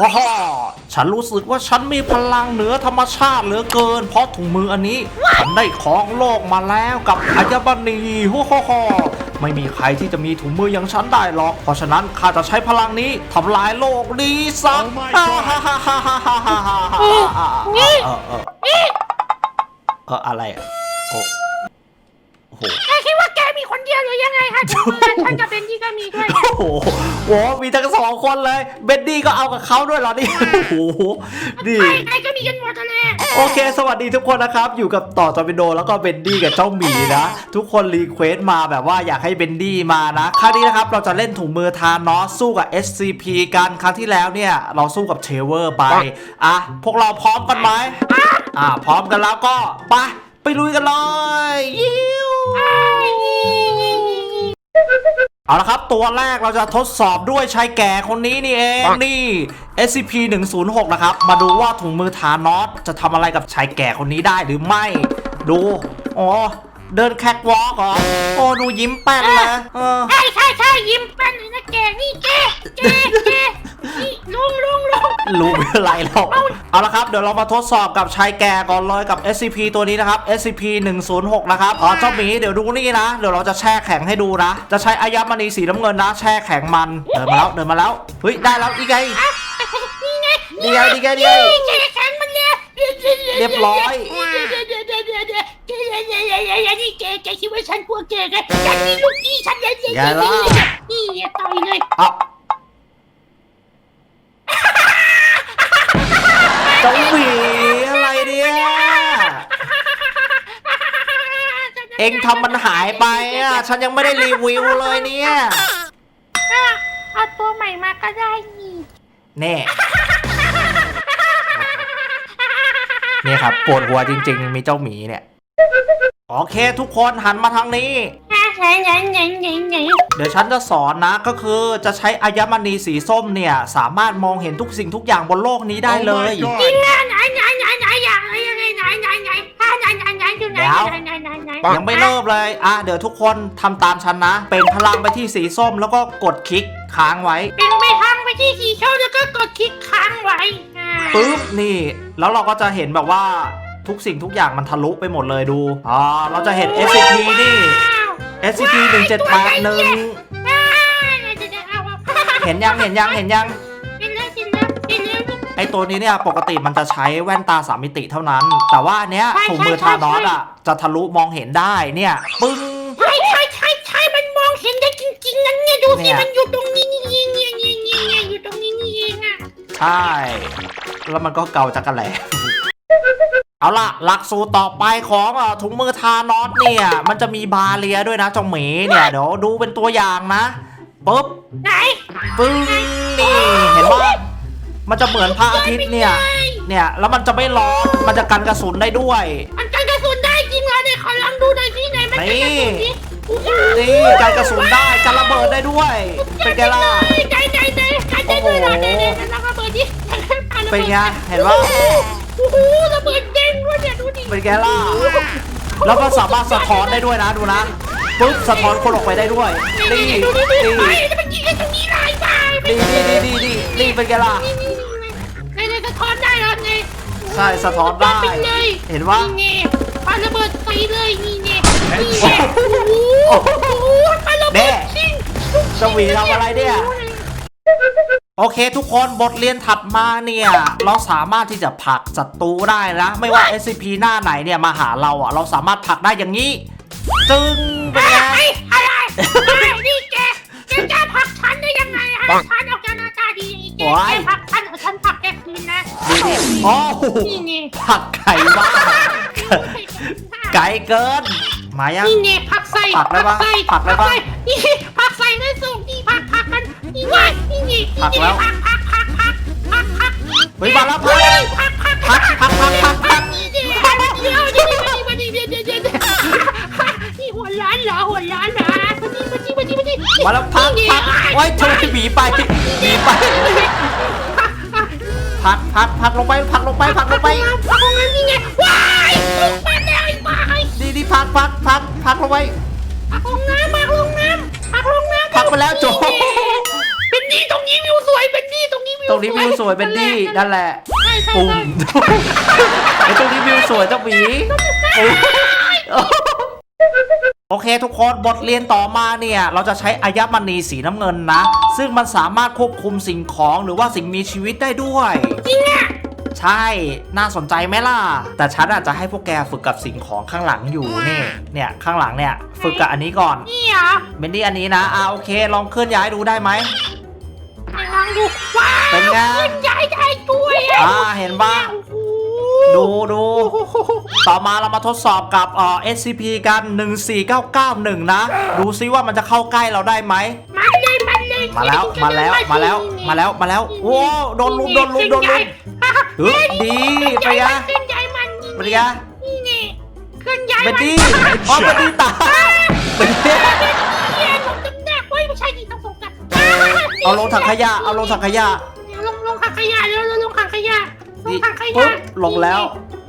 ฮ่าฮ่าฉันรู้สึกว่าฉันมีพลังเหนือธรรมชาติเหลือเกิน เพราะถุงมืออันนี้ ฉันได้ครองโลกมาแล้วกับอัญมณีฮ่าฮ่าฮ่าไม่มีใครที่จะมีถุงมืออย่างฉันได้หรอก เพราะฉะนั้นข้าจะใช้พลังนี้ทำลายโลกนี้ซะ Oh my god ฮ่าฮ่าฮ่าฮ่าฮ่าฮ่าฮ่าฮ่าเออเออเออเอออะไรอะโอ้โอ้โห แกคิดว่าแกมี คนเดียวหรือยังไงฮะถุงมือฉันกับเบนนี่ก็มีด้วยโอ้โหโหมีทั้งสองคนเลย เบนดี้ก็เอากับเขาด้วยเหรอนี่โอ้โหนี่ใครใครก็มีกันหมดเลย โอเค สวัสดีทุกคนนะครับ อยู่กับต่อจอมิโดแล้วก็เบนดี้กับเจ้าหมีนะ ทุกคนรีเควสต์มาแบบว่าอยากให้เบนดี้มานะ ครั้งนี้นะครับเราจะเล่นถุงมือทานอสสู้กับ SCP กันครั้งที่แล้วเนี่ย เราสู้กับเทเวอร์ไป อะ พวกเราพร้อมกันไหมอะพร้อมกันแล้วก็ไปไปลุยกันเลยยิว เอาละครับ ตัวแรกเราจะทดสอบด้วยชายแก่คนนี้นี่เองนี่ SCP 106นะครับ มาดูว่าถุงมือทานอสจะทำอะไรกับชายแก่คนนี้ได้หรือไม่ ดู อ๋อ เดินแคทวอล์กเหรอ โอ้ ดูยิ้มแป้นเลยเออใช่ใช่ใช่ยิ้มแป้นเลยนะ แกนี่แกแกแกนี่ลุงลุงลุง รู้ไม่เป็นไรหรอกเอาละครับ เดี๋ยวเรามาทดสอบกับชายแก่ก่อนเลยกับ SCP ตัวนี้นะครับ SCP 106นะครับ อ๋อ เจ้าหมี เดี๋ยวดูนี่นะ เดี๋ยวเราจะแช่แข็งให้ดูนะ จะใช้อายมณีสีน้ำเงินนะ แช่แข็งมัน เดินมาแล้ว เดินมาแล้ว เฮ้ย ได้แล้วอีกไง นี่ไงนี่ไงนี่ไงนี่ไงแกแข็งมันเลยเรียบร้อย เดี๋ยวเดี๋ยวเดี๋ยวเดี๋ยวเดี๋ยวแกแกแกแกนี่แกแกคิดว่าฉันกลัวแกไงแกนี่ลูกนี่ฉันเล ยนี่ต่อยเลยเอาเจ้าหมีอะไรเนี่ย เองทำมันหายไปอะ ฉันยังไม่ได้รีวิวเลยเนี่ยเอาตัวใหม่มาก็ได้นี่แน่เนี่ยครับปวดหัวจริง ๆ มีเจ้าหมีเนี่ย โอเคทุกคนหันมาทางนี้ ไหนไหนไหนไหนไหนเดี๋ยวฉันจะสอนนะก็คือจะใช้อายมณีสีส้มเนี่ย สามารถมองเห็นทุกสิ่งทุกอย่างบนโลกนี้ได้เลย Oh my จริ god งอะไหนไหนไหนไหนอย่างไรยังไงไหนไหนไหนอะไหนไหนไหนอยู่ไหนไหนไหนไหนไหนยังไม่เริ่มเลยอะเดี๋ยวทุกคนทำตามฉันนะ เป็นพลังไปที่สีส้มแล้วก็กดคลิกค้างไว้เป็นไปทางไปที่สีเขียวแล้วก็กดคลิกค้างไว้อ่าปึ๊บนี่ แล้วเราก็จะเห็นแบบว่าทุกสิ่งทุกอย่างมันทะลุไปหมดเลยดูอ่าเราจะเห็น SCP นี่ SCP 1781อ่าเดี๋ยวเดี๋ยวเอาเอาเห็นยังเห็นยังเห็นยังเห็นแล้วเห็นแล้วเห็นแล้ว ไอตัวนี้เนี่ยปกติมันจะใช้แว่นตาสามมิติเท่านั้น แต่ว่าอันเนี้ยใช่ถุงมือใช่ทานอสใช่อะจะทะลุมองเห็นได้เนี่ยปึ้ง ใช่ใช่ใช่ใช่มันมองเห็นได้จริงๆนั่นเนี่ยดูเนี่สิย มันอยู่ตรงนี้นี่เองเนี่ยเนี่ยเนี่ยเนี่ยอยู่ตรงนี้นี่เองอะใช่ แล้วมันก็เกาจักรแหล เอาล่ะหลักสูตรต่อไปของอะถุงมือทานอสเนี่ย มันจะมีบาเรียด้วยนะเจ้าหมีเนี่ย เดี๋ยวดูเป็นตัวอย่างนะปุ๊บไหนปึ้งนี่เห็นว่ามันจะเหมือนพระอาทิตย์เนี่ย เนี่ย แล้วมันจะไม่ร้อนมันจะกันกระสุนได้ด้วย มันกันกระสุนได้จริงเหรอเนี่ยขอลองดูหน่อยสิไหนมันกันกระสุนสิโอ้โหนี่กันกระสุนได้กันระเบิดได้ด้วย เป็นไงล่ะใจใจใจใจใจด้วยเหรอเนี่ยเนี่ยแล้วระเบิดดิเป็นไงเห็นว่าโอ้โหระเบิด เด้งด้วยเนี่ยดูดิเป็นไงล่ะแล้วก็สามารถสะท้อนได้ด้วยนะดูนะปุ๊บสะท้อนคนออกไปได้ด้วยนี่ดูดินี่ดูดิเฮ้ยมันยิงกันตรงนี้เลยบ้านี่นี่นี่นี่นี่นี่เป็นไงล่ะนี่นี่นี่นี่สะท้อนได้เหรอไงใช่สะท้อนได้ไปเลยเห็นว่านี่ไงปาระเบิดใส่เลยนี่ไงนี่ไงโอ้โหปาระเบิดจริงสวีทำอะไรเนี่ย โอเคทุกคนบทเรียนถัดมาเนี่ย เราสามารถที่จะผลักศัตรูได้นะ ไม่ว่า SCP หน้าไหนเนี่ยมาหาเราอะ เราสามารถผลักได้อย่างนี้ จึงเป็นไงไอ้อะไรไอ้นี่แกแกจะผลักฉันได้ยังไงฮะฉันออกจากหน้าตาดีแกแกผลักฉันฉันผลักแกคืนนะโอ้โหนี่ผลักไก่บ้าไก่เกินมายังนี่ไงผักใส่ผักได้ปะใส่ผักได้ปะใส่นี่ผักใส่ในสูงนี่ นี่ไงนี่ไงผักแล้ว ผักผักผักผักผักผักเฮ้ยมาแล้วพักผักผักพักพักพักพักพักนี่เดียวเดียวเดียวมาดีมาดีมาดีมาดีนี่หัวล้านเหรอหัวล้านเหรอมาดีมาดีมาดีมาดีมาแล้วพักพักโอ้ยทำไมหวีไปหวีไปพักพักพักลงไปพักลงไปพักลงไปพักลงไปนี่ไงว้ายลงมาแล้วไอ้บ้าไอ้ดีดีพักพักพักพักลงไปพักลงน้ำพักลงน้ำพักลงน้ำพักไปแล้วจบ ดี้ตรงนี้วิวสวยเป็นดี้ตรงนี้วิวตรงนี้วิวสวยเป็นดี้นั่นแหละใช่ใช่ปุ่มใช่ไอ้ตรงนี้วิวสวยเจ้าหมีโอเคทุกคนบทเรียนต่อมาเนี่ย เราจะใช้อายมณีสีน้ำเงินนะ ซึ่งมันสามารถควบคุมสิ่งของหรือว่าสิ่งมีชีวิตได้ด้วยจริงอะใช่ น่าสนใจไหมล่ะ แต่ฉันอาจจะให้พวกแกฝึกกับสิ่งของข้างหลังอยู่นี่ เนี่ย ข้างหลังเนี่ย ฝึกกับอันนี้ก่อนนี่เหรอเบนดี้อันนี้นะ อ่าโอเค ลองเคลื่อนย้ายดูได้ไหม ไหนลองดูว้าวเป็นไง ขึ้นย้ายได้ด้วยอะอ่าเห็นปะโอ้โหดูดูโอ้โหต่อมาเรามาทดสอบกับเอ่อ SCP กัน 14991 นะ ดูซิว่ามันจะเข้าใกล้เราได้ไหม มาเลยมาเลยมาแล้วมาแล้วมาแล้วมาแล้วมาแล้วโอ้โดนลุมโดนลุมโดนลุม เฮ้ยดีไปไงเคลื่อนย้ายมันไปไงนี่นี่เคลื่อนย้ายเบมันนดี้อ๋อเบนดี้ตาย เอาลงถังขยะ เอาลงถังขยะลงลงถังขยะเร็วเร็วลงถังขยะลงถังขปุ๊ยะบลงแล้ว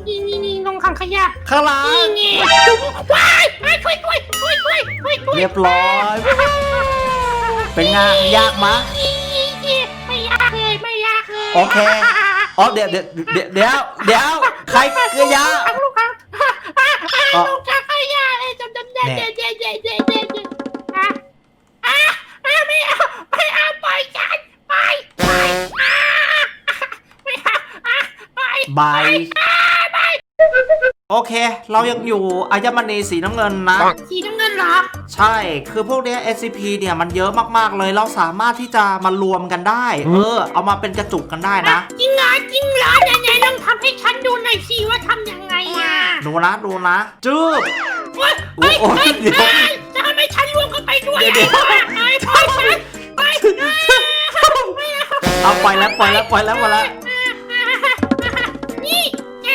นี่นี่นี่ลงถังขยะข้างหลังนี่นี่จุ๊บว้ายว้ายช่วยช่วยช่วยช่วยช่วยช่วยเรียบร้อย เป็นไงยากมะ นี่นี่นี่ไม่ยากเลยไม่ยากเลยโอเค อ๋อเดี๋ยวเดี๋ยวเดี๋ยวเดี๋ยวเดี๋ยวใครเกลือยา ลูกค้าอ๋อลูกค้า บาย โอเค เรายังอยู่อายมณีสีน้ำเงินนะ สีน้ำเงินเหรอ ใช่ คือพวกเนี้ย SCP เนี่ยมันเยอะมากๆเลย เราสามารถที่จะมารวมกันได้ เออ เอามาเป็นกระจุกกันได้นะ จริงเหรอจริงเหรอไหนๆลองทำให้ฉันดูหน่อยสิว่าทำยังไงอะดูนะดูนะ จืบเฮ้ยเฮ้ยโอ้ยเฮ้ยเดี๋ยว เฮ้ยจะทำให้ฉันรวมกันไปด้วยเดี๋ยวไอ้พ่อไอ้พ่อฉันไป เอาปล่อยแล้วปล่อยแล้วปล่อยแล้วปล่อยแล้ว นี่แก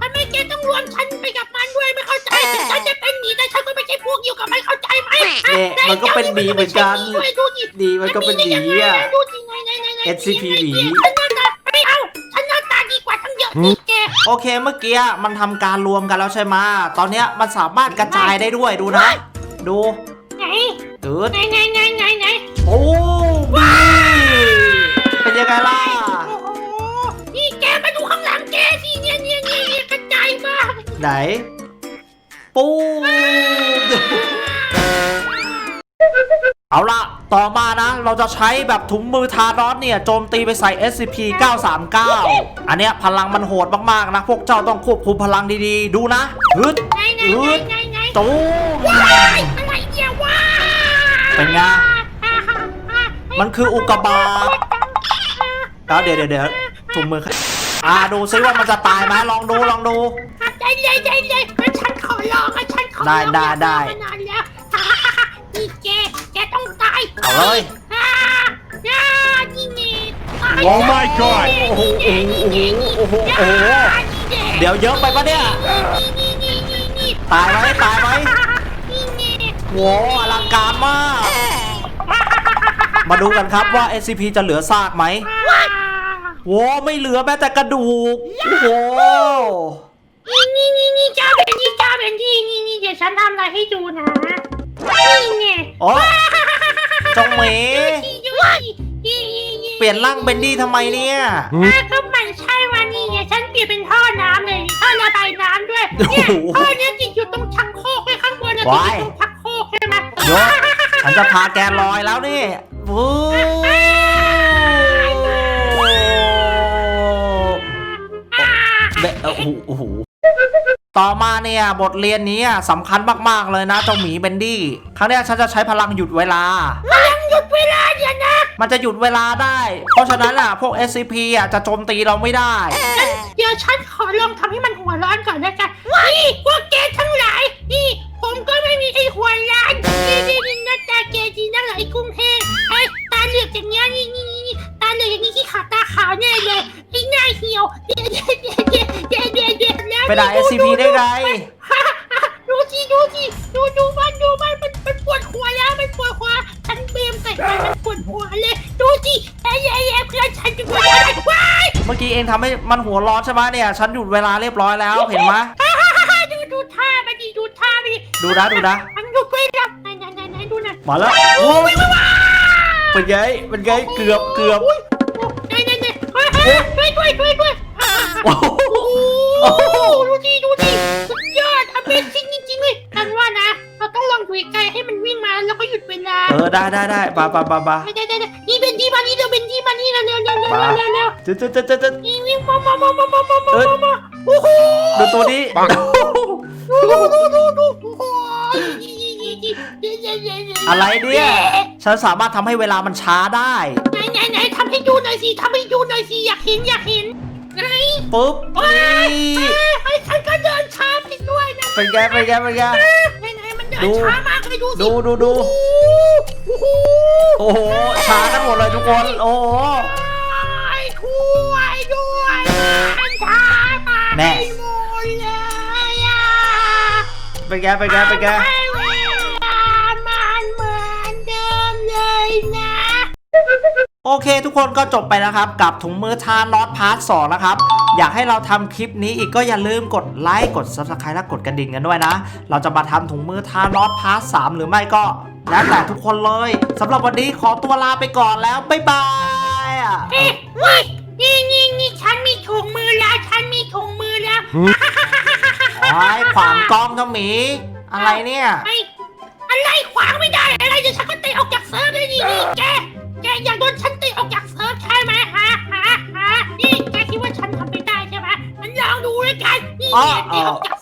ทำไมแกต้องรวมฉันไปกับมันด้วยไม่เข้าใจถึงฉันจะเป็นหมีแต่ฉันก็ไม่ใช่พวกเดียวกับมันเข้าใจไหมเนี่ยมันก็เป็นหมีเหมือนกันด้วยดูดิดีมันก็เป็นหมีอะ ดูดิไงไงไงไง SCP หมี ฉันหน้าตาไม่เอาฉันหน้าตาดีกว่าทั้งเยอะนี่แก โอเคเมื่อกี้มันทำการรวมกันแล้วใช่ไหมตอนเนี้ยมันสามารถกระจายได้ด้วยดูนะ ดูไหนตืดไหนไหนไหนไหนไหน โอ้บีเป็นยังไงล่ะ ไหน ปูเอาล่ะต่อมานะ เราจะใช้แบบถุงมือทารอสเนี่ย โจมตีไปใส่ SCP 939 อันเนี้ยพลังมันโหดมากๆนะ พวกเจ้าต้องควบคุมพลังดีๆ ดูนะฮึดไหนไหนไหนไหนไหนตูมว้ายอะไรเนี่ยว้ายเป็นไง มันคืออุกกาบาตแล้วเดี๋ยวเดี๋ยวเดี๋ยวถุงมือใครอ่าดูซิว่ามันจะตายไหมลองดูลองดู ใจเย็นใจเย็นงั้นฉันขอลองงั้นฉันขอลองได้ได้ได้ อยากลองมานานแล้วนี่แกแกต้องตายเอาเลยอ่าอ่านี่นี่ตาย Oh my god โอ้โหโอ้โหโอ้โหโอ้โหโอ้โหเดี๋ยวเยอะไปปะเนี่ยนี่นี่นี่นี่นี่ตายไหมตายไหมนี่นี่โว้อลังการมาก มาดูกันครับว่า SCP จะเหลือซากไหมว้าโว้ไม่เหลือแม้แต่กระดูกโอ้โหนี่นี่นี่นี่ เจ้าเป็นที่เจ้าเป็นที่นี่นี่เดี๋ยวฉันทำอะไรให้ดูนะนี่ไงโอ้จงเหมดูสิดูสิเปลี่ยนร่างเบนดี้ทำไมเนี่ยอะก็มันใช่วันนี้ไงฉันเปลี่ยนเป็นท่อน้ำเลยท่อระบายน้ำด้วยเนี่ยโอ้โหท่อเนี้ยติดอยู่ตรงชักโครกไว้ข้างบนนะติดว้าอยยู่ตรงชักโครกใช่ไหมยศฉันจะพาแกลอยแล้วนี่วู้เบะโอ้โหโอ้โห ต่อมาเนี่ยบทเรียนนี้อะสำคัญมากๆเลยนะเจ้าหมีเบนดี้ ครั้งเนี้ยฉันจะใช้พลังหยุดเวลากำลังหยุดเวลาเดี๋ยวนะ มันจะหยุดเวลาได้ เพราะฉะนั้นอะพวก SCP อะจะโจมตีเราไม่ได้งั้นเดี๋ยวฉันขอลองทำให้มันหัวร้อนก่อนนะจ๊ะนี่พวกแกทั้งหลาย นี่ ผมก็ไม่มีไอ้หัวร้อนนี่นี่นี่หน้าตาแกดีนักเหรอไอ้กุ้งเทงไอ้ตาเหลือกอย่างเงี้ยนี่นี่นี่ตาเหลือกอย่างนี้ที่ขาตาขาวแน่เลยไอ้หน้าเหี่ยวเดี๋ยวเดี๋ยวเดี๋ยว ไปด่า SCP ได้ไงฮ่าฮ่าดูสิดูสิดูดูมันดูมันมันมันปวดหัวแล้วมันปวดหัวฉันเบมใส่มันมันปวดหัวเลยดูสิไอ้ไอ้ไอ้เพื่อนฉันจะปวดหัวอะไรว้ายเมื่อกี้เองทำให้มันหัวร้อนใช่ไหมเนี่ย ฉันหยุดเวลาเรียบร้อยแล้วเห็นไหมฮ่าฮ่าฮ่าดูดูท่ามันดิดูท่ามันดิดูนะดูนะมันหยุดไปแล้วไหนไหนไหนไหนดูหน่อยมาแล้วโอ้ยว้าวเป็นไงเป็นไงเกือบเกือบ ไหนไหนไหนเฮ้ยเฮ้ยช่วยด้วยช่วยด้วยอ่าโอ้โห แล้วก็หยุดเวลาเออได้ได้ได้ปะปะปะปะไม่ได้ได้ได้นี่เป็นที่มานี่เร็วเป็นที่มานี่เร็วเร็วเร็วเร็วเร็วเร็วจะจะจะจะจะนี่วิ่งมามามามามามามาเอ้ยมาโอ้โหดูตัวนี้ดูดูดูดูโอ้โหอะไรเนี่ยฉันสามารถทำให้เวลามันช้าได้ไหนไหนไหนทำให้ดูหน่อยสิทำให้ดูหน่อยสิอยากเห็นอยากเห็นไหนปุ๊บโอ้ยนี่ไอ้ฉันก็เดินช้าไปด้วยนะเป็นไงเป็นไงเป็นไงไหนไหนมันเดินดูช้ามากเลยดูสิดูดูดู โอ้โหโอ้โหช้ากันหมดเลยทุกคน โอ้โหไอ้ด้วยด้วยมันช้ามาแน่ไปหมดเลยอะเป็นไงเป็นไงเป็นไงให้เวลามันเหมือนเดิมเลยนะโอเค ทุกคนก็จบไปแล้วครับ กับถุงมือทานอตพาร์ทสองนะครับ อยากให้เราทำคลิปนี้อีกก็อย่าลืมกดไลค์กด subscribe และกดกระดิ่งกันด้วยนะ เราจะมาทำถุงมือทานอตพาร์ทสามหรือไม่ก็ แล้วแต่ทุกคนเลยสำหรับวันนี้ขอตัวลาไปก่อนแล้ว บ๊ายบายอะเอ๊ะนี่นี่นี่นี่ฉันมีถุงมือแล้วฉันมีถุงมือแล้วโอ้ยขวางกล้องเจ้าหมี อะไรเนี่ยไอ้อะไรขวางไม่ได้อะไรเดี๋ยวฉันก็เตะออกจากเซิร์ฟเลยนี่นี่แกแกอยากโดนฉันเตะออกจากเซิร์ฟใช่ไหมฮะฮะฮะนี่แกคิดว่าฉันทำไม่ได้ใช่ไหมมันลองดูแล้วกันนี่อ๋อแกเตะออกจาก